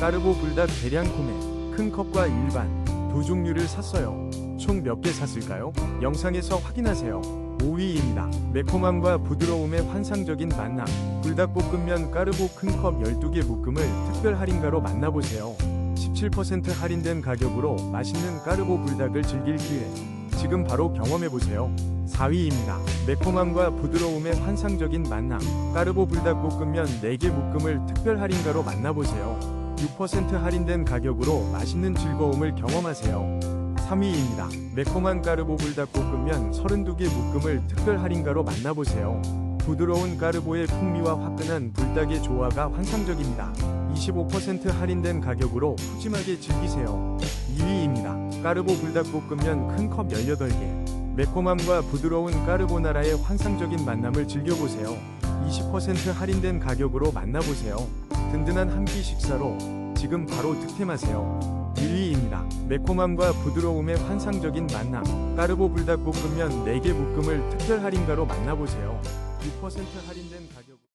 까르보 불닭 대량 구매 큰 컵과 일반 두 종류를 샀어요. 총 몇 개 샀을까요? 영상에서 확인하세요. 5위입니다. 매콤함과 부드러움의 환상적인 만남. 불닭볶음면 까르보 큰 컵 12개 묶음을 특별 할인가로 만나보세요. 17% 할인된 가격으로 맛있는 까르보 불닭을 즐길 기회. 지금 바로 경험해보세요. 4위입니다. 매콤함과 부드러움의 환상적인 만남. 까르보 불닭볶음면 4개 묶음을 특별 할인가로 만나보세요. 6% 할인된 가격으로 맛있는 즐거움을 경험하세요. 3위입니다. 매콤한 까르보 불닭볶음면 32개 묶음을 특별 할인가로 만나보세요. 부드러운 까르보의 풍미와 화끈한 불닭의 조화가 환상적입니다. 25% 할인된 가격으로 푸짐하게 즐기세요. 2위입니다. 까르보 불닭볶음면 큰 컵 18개. 매콤함과 부드러운 까르보나라의 환상적인 만남을 즐겨보세요. 20% 할인된 가격으로 만나보세요. 든든한 한 끼 식사로 지금 바로 득템하세요. 1위입니다. 매콤함과 부드러움의 환상적인 만남. 까르보 불닭볶음면 4개 묶음을 특별 할인가로 만나보세요. 6% 할인된 가격.